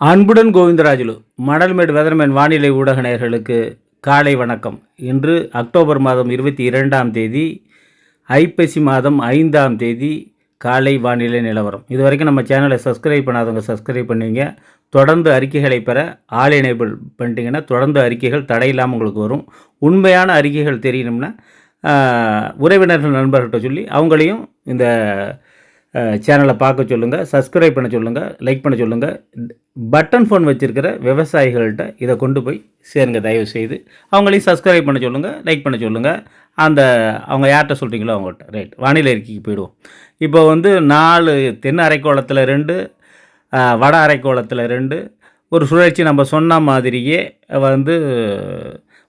அன்புடன் கோவிந்தராஜுலு மணல்மேடு வெதர்மேன் வானிலை ஊடக நேயர்களுக்கு காலை வணக்கம். இன்று அக்டோபர் மாதம் இருபத்தி இரண்டாம் தேதி ஐப்பசி மாதம் ஐந்தாம் தேதி காலை வானிலை நிலவரம். இது வரைக்கும் நம்ம சேனலை சப்ஸ்கிரைப் பண்ணாதவங்க சப்ஸ்கிரைப் பண்ணுவீங்க தொடர்ந்து அறிக்கைகளை பெற ஆல் எனேபிள் பண்ணிட்டீங்கன்னா தொடர்ந்து அறிக்கைகள் தடையில்லாமல் உங்களுக்கு வரும். உண்மையான அறிக்கைகள் தெரியணும்னா உறவினர்கள் நண்பர்கள்ட்ட சொல்லி அவங்களையும் இந்த சேனலை பார்க்க சொல்லுங்கள் சப்ஸ்கிரைப் பண்ண சொல்லுங்கள் லைக் பண்ண சொல்லுங்கள் பட்டன் ஃபோன் வச்சுருக்கிற விவசாயிகள்கிட்ட இதை கொண்டு போய் சேருங்க தயவு செய்து. அவங்களையும் சப்ஸ்கிரைப் பண்ண சொல்லுங்கள் லைக் பண்ண சொல்லுங்கள் அந்த அவங்க யார்கிட்ட சொல்கிறீங்களோ அவங்கள்ட்ட ரைட் வானிலை அறிக்கைக்கு போயிடுவோம். இப்போ வந்து நாலு தென் அரைக்கோளத்தில் ரெண்டு வட அரைக்கோளத்தில் ரெண்டு. ஒரு சுழற்சி நம்ம சொன்ன மாதிரியே வந்து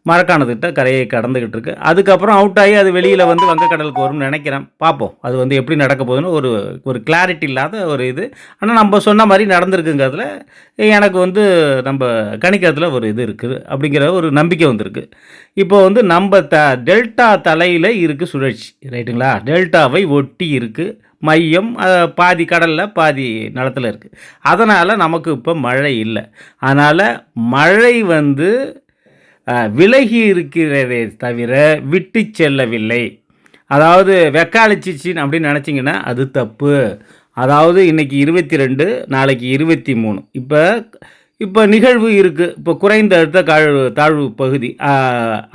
மரக்கானதுகிட்ட கரையை கடந்துக்கிட்டு இருக்கு அதுக்கப்புறம் அவுட் ஆகி அது வெளியில் வந்து வங்கக்கடலுக்கு வரும்னு நினைக்கிறேன். பார்ப்போம் அது வந்து எப்படி நடக்க போகுதுன்னு ஒரு ஒரு கிளாரிட்டி இல்லாத ஒரு இது. ஆனால் நம்ம சொன்ன மாதிரி நடந்திருக்குங்கிறதுல எனக்கு வந்து நம்ம கணிக்கிறதுல ஒரு இது இருக்குது. அப்படிங்கிற ஒரு நம்பிக்கை வந்திருக்கு. இப்போ வந்து நம்ம த டெல்டா தலையில் இருக்குது சுழற்சி. ரைட்டுங்களா? டெல்டாவை ஒட்டி இருக்குது மையம் பாதி கடலில் பாதி நிலத்தில் இருக்குது அதனால் நமக்கு இப்போ மழை இல்லை. அதனால் மழை வந்து விலகி இருக்கிறதே தவிர விட்டு செல்லவில்லை. அதாவது வெக்காளிச்சிச்சின் அப்படின்னு நினச்சிங்கன்னா அது தப்பு. அதாவது இன்றைக்கி இருபத்தி ரெண்டு நாளைக்கு இருபத்தி மூணு இப்போ இப்போ நிகழ்வு இருக்குது இப்போ குறைந்த அழுத்த தாழ்வு தாழ்வு பகுதி.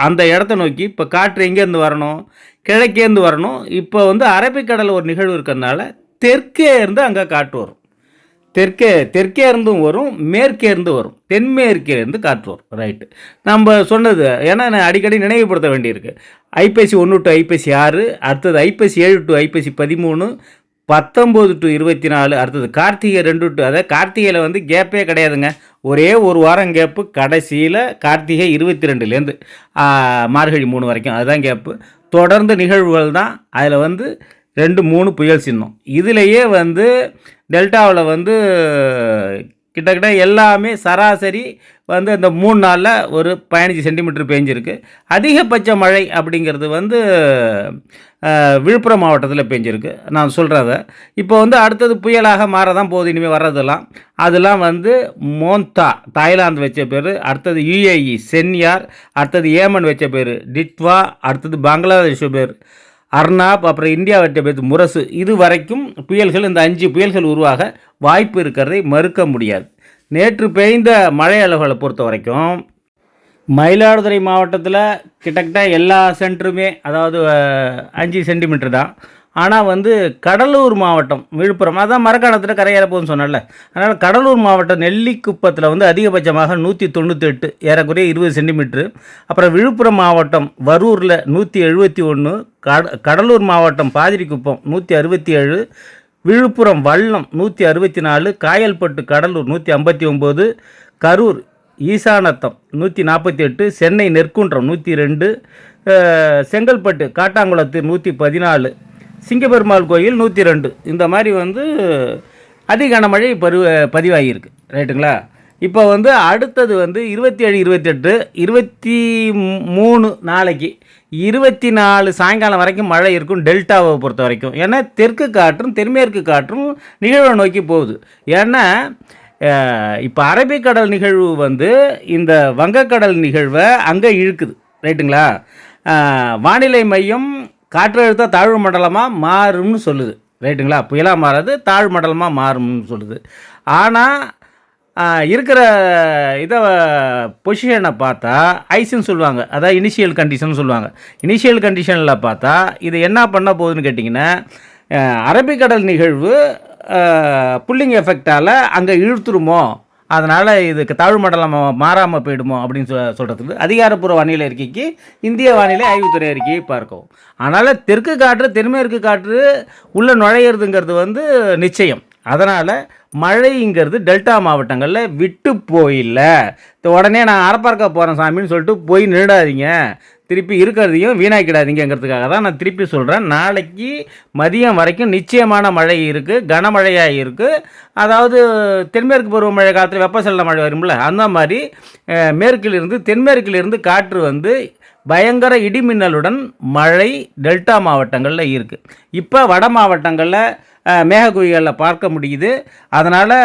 அந்த இடத்த நோக்கி இப்போ காற்று எங்கேருந்து வரணும்? கிழக்கேருந்து வரணும். இப்போ வந்து அரபிக்கடலில் ஒரு நிகழ்வு இருக்கிறதுனால தெற்கே இருந்து அங்கே காற்று வரும். தெற்கே தெற்கே இருந்தும் வரும் மேற்கே இருந்து வரும். தென்மேற்கே இருந்து காற்று வரும். ரைட்டு நம்ம சொன்னது ஏன்னா நான் அடிக்கடி நினைவுபடுத்த வேண்டியிருக்கு. ஐப்பசி ஒன்று டு ஐப்பசி ஆறு அடுத்தது ஐப்பசி ஏழு டு ஐப்பசி பதிமூணு பத்தொம்போது டு இருபத்தி நாலு அடுத்தது கார்த்திகை ரெண்டு டு அதாவது கார்த்திகையில் வந்து கேப்பே கிடையாதுங்க. ஒரே ஒரு வாரம் கேப்பு கடைசியில் கார்த்திகை இருபத்தி ரெண்டுலேருந்து மார்கழி மூணு வரைக்கும். அதுதான் கேப்பு தொடர்ந்து நிகழ்வுகள் தான் அதில் வந்து ரெண்டு மூணு புயல் சின்னம். இதுலேயே வந்து டெல்டாவில் வந்து கிட்டத்தட்ட எல்லாமே சராசரி வந்து இந்த மூணு நாளில் ஒரு பதினஞ்சு சென்டிமீட்டர் பெஞ்சிருக்கு. அதிகபட்ச மழை அப்படிங்கிறது வந்து விழுப்புரம் மாவட்டத்தில் பெஞ்சிருக்கு. நான் சொல்கிறத இப்போ வந்து அடுத்தது புயலாக மாற தான் போகுது. இனிமேல் வர்றதெல்லாம். அதெல்லாம் வந்து மோந்தா தாய்லாந்து வச்ச பேர். அடுத்தது யுஏஇ சென்யார் அடுத்தது ஏமன் வச்ச பேர். டிட்வா அடுத்தது பங்களாதேஷ் பேர். அர்னாப் அப்புறம் இந்தியா வச்ச முரசு. இது வரைக்கும் புயல்கள் இந்த அஞ்சு புயல்கள் உருவாக வாய்ப்பு இருக்கிறதை மறுக்க முடியாது. நேற்று பெய்ந்த மழை அளவுகளை பொறுத்த வரைக்கும் மயிலாடுதுறை மாவட்டத்தில் கிட்டத்தட்ட எல்லா சென்டருமே அதாவது அஞ்சு சென்டிமீட்டர் தான். ஆனால் வந்து கடலூர் மாவட்டம் விழுப்புரம் அதான் மரக்காணத்தில் கரையேற போகுதுன்னு சொன்னேன்ல. அதனால் கடலூர் மாவட்டம் நெல்லிக்குப்பத்தில் வந்து அதிகபட்சமாக நூற்றி தொண்ணூத்தெட்டு ஏறக்குறைய இருபது சென்டிமீட்ரு அப்புறம் விழுப்புரம் மாவட்டம் வரூரில் நூற்றி எழுபத்தி ஒன்று கட கடலூர் மாவட்டம் பாதிரிக்குப்பம் நூற்றி அறுபத்தி ஏழு விழுப்புரம் வல்லம் நூற்றி அறுபத்தி நாலு காயல்பட்டு கடலூர் நூற்றி ஐம்பத்தி ஒம்பது கரூர் ஈசானத்தம் நூற்றி நாற்பத்தி எட்டு சென்னை நெற்குன்றம் நூற்றி ரெண்டு செங்கல்பட்டு காட்டாங்குளத்து நூற்றி பதினாலு சிங்கப்பெருமாள் கோயில் நூற்றி ரெண்டு. இந்த மாதிரி வந்து அதி கனமழை பருவ பதிவாகியிருக்கு. ரைட்டுங்களா? இப்போ வந்து அடுத்தது வந்து இருபத்தி ஏழு இருபத்தெட்டு இருபத்தி மூணு நாளைக்கு இருபத்தி நாலு சாயங்காலம் வரைக்கும் மழை இருக்கும் டெல்டாவை பொறுத்த வரைக்கும். ஏன்னா தெற்கு காற்றும் தென்மேற்கு காற்றும் நிகழ்வை நோக்கி போகுது. ஏன்னா இப்போ அரபிக்கடல் நிகழ்வு வந்து இந்த வங்கக்கடல் நிகழ்வை அங்கே இழுக்குது. ரைட்டுங்களா? வானிலை மையம் காற்றழுத்த தாழ்வு மண்டலமாக மாறும்னு சொல்லுது. ரைட்டுங்களா? புயலாக மாறாது தாழ்வு மண்டலமாக மாறும்னு சொல்லுது. ஆனால் இருக்கிற இதை பொசிஷனை பார்த்தா ஐஸ்ன்னு சொல்லுவாங்க. அதான் இனிஷியல் கண்டிஷன் சொல்லுவாங்க. இனிஷியல் கண்டிஷனில் பார்த்தா இது என்ன பண்ண போகுதுன்னு கேட்டிங்கன்னா அரபிக்கடல் நிகழ்வு புல்லிங் எஃபெக்டால் அங்கே இழுத்துருமோ? அதனால் இதுக்கு தாழ்வு மண்டலம் மாறாமல் போயிடுமோ அப்படின்னு சொ சொல்கிறதுக்கு அதிகாரப்பூர்வ வானிலை அறிக்கைக்கு இந்திய வானிலை ஆய்வுத்துறை அறிக்கையை பார்க்கவும். அதனால் தெற்கு காற்று தென்மேற்கு காற்று உள்ளே நுழையிறதுங்கிறது வந்து நிச்சயம். அதனால் மழைங்கிறது டெல்டா மாவட்டங்களில் விட்டு போயில்ல. உடனே நான் அரப்பார்க்க போகிறேன் சாமின்னு சொல்லிட்டு போய் நின்றாதீங்க திருப்பி இருக்கிறதையும் வீணாக்கிடாதீங்கிறதுக்காக தான் நான் திருப்பி சொல்கிறேன் நாளைக்கு மதியம் வரைக்கும் நிச்சயமான மழை இருக்குது கனமழையாக இருக்குது அதாவது தென்மேற்கு பருவமழை காலத்தில் வெப்பசலன மழை வரும்ல அந்த மாதிரி மேற்கிலிருந்து தென்மேற்கிலிருந்து காற்று வந்து பயங்கர இடிமின்னலுடன் மழை டெல்டா மாவட்டங்களில் இருக்குது இப்போ வட மாவட்டங்களில் மேகக்குவிகளில் பார்க்க முடியுது. அதனால்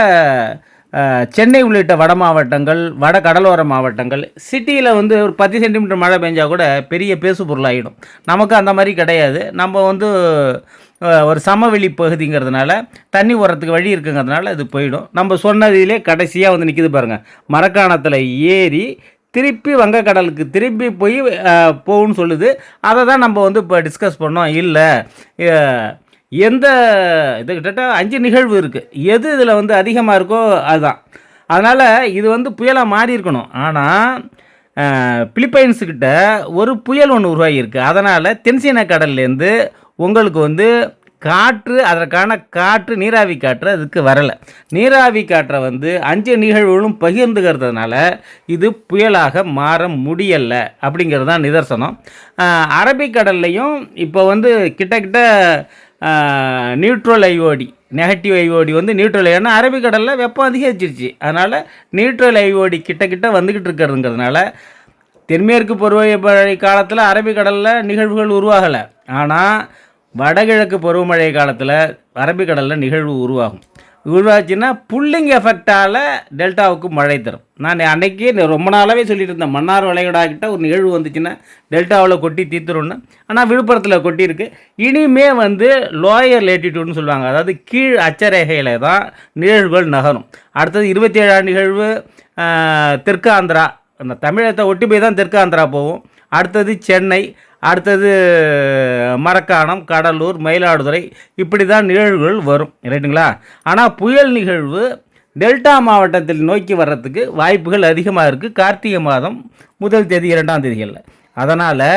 சென்னை உள்ளிட்ட வட மாவட்டங்கள் வட கடலோர மாவட்டங்கள் சிட்டியில் வந்து ஒரு பத்து சென்டிமீட்டர் மழை பெஞ்சால் கூட பெரிய பேசு பொருளாகிடும் நமக்கு அந்த மாதிரி கிடையாது. நம்ம வந்து ஒரு சமவெளி பகுதிங்கிறதுனால தண்ணி ஓரத்துக்கு வழி இருக்குங்கிறதுனால இது போயிடும். நம்ம சொன்னதிலே கடைசியாக வந்து நிற்கிது பாருங்கள் மரக்காணத்தில் ஏறி திருப்பி வங்கக்கடலுக்கு திருப்பி போய் போகும்னு சொல்லுது. அதை தான் நம்ம வந்து இப்போ டிஸ்கஸ் பண்ணோம். இல்லை எந்த இது கிட்டத்தட்ட அஞ்சு நிகழ்வு இருக்குது எது இதில் வந்து அதிகமாக இருக்கோ அதுதான். அதனால் இது வந்து புயலாக மாறி இருக்கணும். ஆனால் பிலிப்பைன்ஸுக்கிட்ட ஒரு புயல் ஒன்று உருவாகியிருக்கு அதனால் தென்சீன கடல்லேருந்து உங்களுக்கு வந்து காற்று அதற்கான காற்று நீராவி காற்று அதுக்கு வரலை. நீராவி காற்றை வந்து அஞ்சு நிகழ்வுகளும் பகிர்ந்துக்கிறதுனால இது புயலாக மாற முடியலை அப்படிங்கிறது தான் நிதர்சனம். அரபிக்கடல்லையும் இப்போ வந்து கிட்டக்கிட்ட நியூட்ரல் ஐஓடி நெகட்டிவ் ஐஓடி வந்து நியூட்ரல் ஏன்னா அரபிக்கடலில் வெப்பம் அதிகரிச்சிருச்சு. அதனால் நியூட்ரல் ஐஓடி கிட்ட கிட்ட வந்துக்கிட்டு இருக்கிறதுங்கிறதுனால தென்மேற்கு பருவமழை காலத்தில் அரபிக்கடலில் நிகழ்வுகள் உருவாகலை. ஆனால் வடகிழக்கு பருவமழை காலத்தில் அரபிக்கடலில் நிகழ்வு உருவாகும். உருவாச்சுன்னா புல்லிங் எஃபெக்டால் டெல்டாவுக்கு மழை தரும். நான் அன்னைக்கே ரொம்ப நாளாகவே சொல்லிட்டு இருந்தேன் மன்னார் வளைகுடாக்கிட்ட ஒரு நிகழ்வு வந்துச்சுன்னா டெல்டாவில் கொட்டி தீர்த்துரும்னு ஆனால் விழுப்புரத்தில் கொட்டியிருக்கு. இனிமே வந்து லோயர் லேட்டிடியூட்னு சொல்லுவாங்க. அதாவது கீழ் அச்சரேகையில் தான் நிகழ்வுகள் நகரும். அடுத்தது இருபத்தி ஏழாம் நிகழ்வு தெற்கு ஆந்திரா. அந்த தமிழகத்தை ஒட்டி போய் தான் தெற்கு ஆந்திரா போகும். அடுத்தது சென்னை. அடுத்தது மரக்காணம் கடலூர் மயிலாடுதுறை இப்படி தான் நிகழ்வுகள் வரும். ரைட்டுங்களா? ஆனால் புயல் நிகழ்வு டெல்டா மாவட்டத்தில் நோக்கி வர்றதுக்கு வாய்ப்புகள் அதிகமாக இருக்குது கார்த்திகை மாதம் முதல் தேதி இரண்டாம் தேதிகளில். அதனால்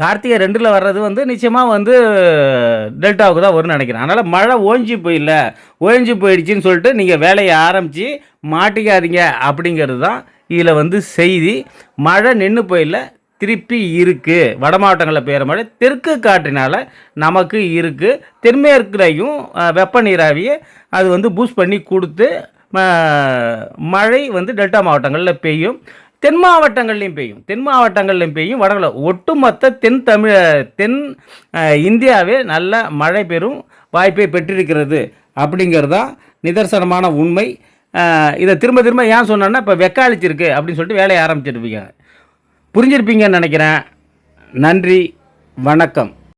கார்த்திகை ரெண்டில் வர்றது வந்து நிச்சயமாக வந்து டெல்டாவுக்கு தான் வரும்னு நினைக்கிறேன். அதனால் மழை ஓஞ்சி போயில்ல. ஓஞ்சி போயிடுச்சின்னு சொல்லிட்டு நீங்கள் வேலையை ஆரம்பித்து மாட்டிக்காதீங்க அப்படிங்கிறது தான் இதில் வந்து செய்தி. மழை நின்று போயில்ல. திருப்பி இருக்குது வட மாவட்டங்களில் பெய்கிற மழை தெற்கு காற்றினால் நமக்கு இருக்குது தென்மேற்குலையும் வெப்ப நீராவியை அது வந்து பூஸ்ட் பண்ணி கொடுத்து ம- மழை வந்து டெல்டா மாவட்டங்களில் பெய்யும். தென் மாவட்டங்கள்லையும் பெய்யும். தென் மாவட்டங்கள்லையும் பெய்யும். வடகிழ ஒட்டுமொத்த தென் தமிழ தென் இந்தியாவே நல்ல மழை பெறும் வாய்ப்பை பெற்றிருக்கிறது. அப்படிங்கிறது தான் நிதர்சனமான உண்மை. இதை திரும்ப திரும்ப ஏன் சொன்னேன்னா இப்போ வெக்காளிச்சிருக்கு அப்படின்னு சொல்லிட்டு வேலையை ஆரம்பிச்சிருப்பீங்க புரிஞ்சிருப்பீங்கன்னு நினைக்கிறேன். நன்றி வணக்கம்.